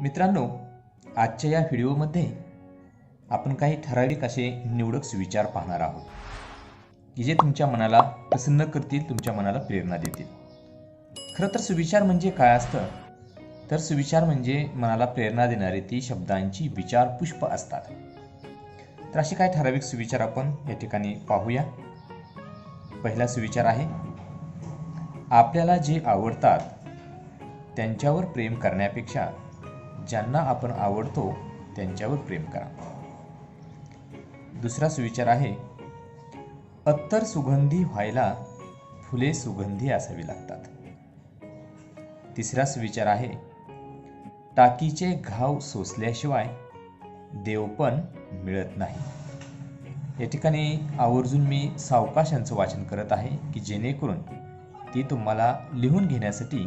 मित्रांनो आजच्या या व्हिडिओमध्ये आपण काही ठराविक असे निवडक सुविचार पाहणार आहोत की जे तुमच्या मनाला प्रसन्न करतील तुमच्या मनाला प्रेरणा देतील. खरं तर सुविचार म्हणजे काय असतं? तर सुविचार म्हणजे मनाला प्रेरणा देणारी ती शब्दांची विचार पुष्प असतात. तर असे काही ठराविक सुविचार आपण या ठिकाणी पाहूया? पहिला सुविचार आहे आपल्याला जे आवडतात त्यांच्यावर प्रेम करण्यापेक्षा ज्यांना आपण आवडतो त्यांच्यावर प्रेम करा. दुसरा सुविचार आहे अत्तर सुगंधी व्हायला फुले सुगंधी असावी लागतात. तिसरा सुविचार आहे टाकीचे घाव सोसल्याशिवाय देवपण मिळत नाही. या ठिकाणी आवर्जून मी सावकाशांचं वाचन करत आहे की जेणेकरून ती तुम्हाला लिहून घेण्यासाठी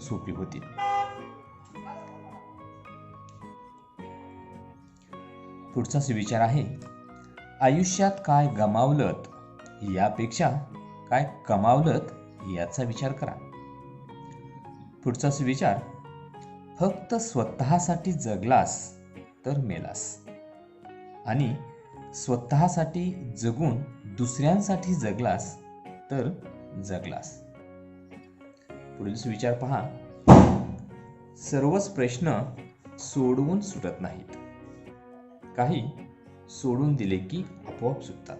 सोपी होतील. पुढचा सुविचार आहे. आयुष्यात काय गमावलत यापेक्षा काय कमावलत याचा विचार करा. पुढचा सुविचार फक्त स्वतःसाठी जगलास तर मेलास. आणि स्वतःसाठी जगून दुसऱ्यांसाठी जगलास तर जगलास. पुढील सुविचार पहा. सर्वच प्रश्न सोडवून सुटत नाहीत. काही सोडून दिले की आपोआप सुटतात.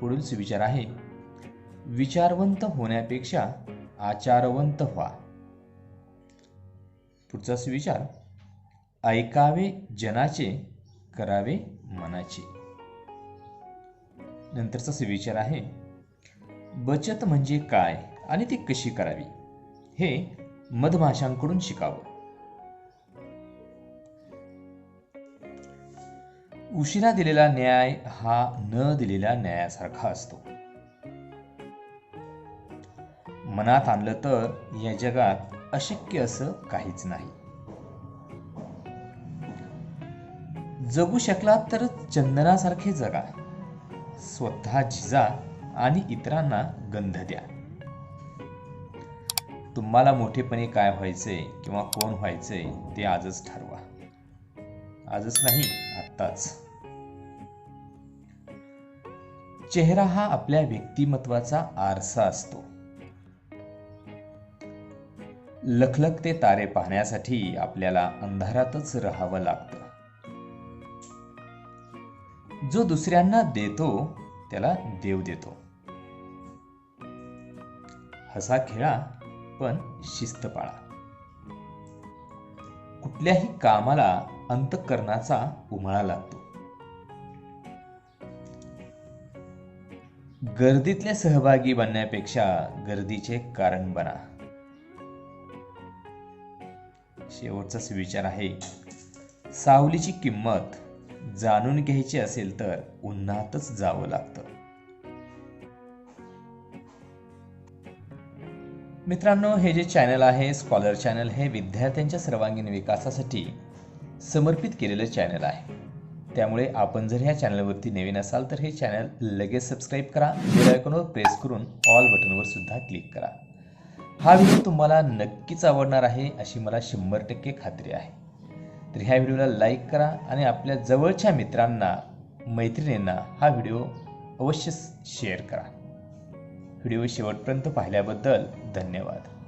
पुढील सुविचार आहे विचारवंत होण्यापेक्षा आचारवंत व्हा. पुढचा सुविचार ऐकावे जनाचे करावे मनाचे. नंतरचा सुविचार आहे बचत म्हणजे काय आणि ती कशी करावी? हे मधमाशांकडून शिकावं. उशिरा दिलेला न्याय हा न दिलेल्या न्यायासारखा असतो. मनात आणलं तर या जगात अशक्य असं काहीच नाही. जगू शकलात तर चंदनासारखे जगा. स्वतः झिजा आणि इतरांना गंध द्या. तुम्हाला मोठेपणी काय व्हायचंय किंवा कोण व्हायचंय ते आजच ठरवा. आजच नाही आत्ताच. चेहरा हा आपल्या व्यक्तिमत्वाचा आरसा असतो. लखलखते तारे पाहण्यासाठी आपल्याला अंधारातच राहावं लागतं. जो दुसऱ्यांना देतो त्याला देव देतो. हसा खेळा पण शिस्त पाळा कुठल्याही कामाला अंतकरणाचा उमळा लागतो. गर्दीतले सहभागी बनण्यापेक्षा गर्दीचे कारण बना. शेवटचा सुविचार आहे सावलीची किंमत जाणून घ्यायची असेल तर उन्हातच जावं लागतं. मित्रांनो हे जे चॅनल आहे स्कॉलर चॅनल हे विद्यार्थ्यांच्या सर्वांगीण विकासासाठी समर्पित केलेलं चॅनल आहे. त्यामुळे आपण जर ह्या चॅनलवरती नवीन असाल तर हे चॅनल लगेच सबस्क्राईब करा. बेल आयकॉनवर प्रेस करून ऑल बटनवर सुद्धा क्लिक करा. हा व्हिडिओ तुम्हाला नक्कीच आवडणार आहे अशी मला शंभर टक्के खात्री आहे. तर ह्या व्हिडिओला लाईक करा आणि आपल्या जवळच्या मित्रांना मैत्रिणींना हा व्हिडिओ अवश्य शेअर करा. व्हिडिओ शेवटपर्यंत पाहिल्याबद्दल धन्यवाद.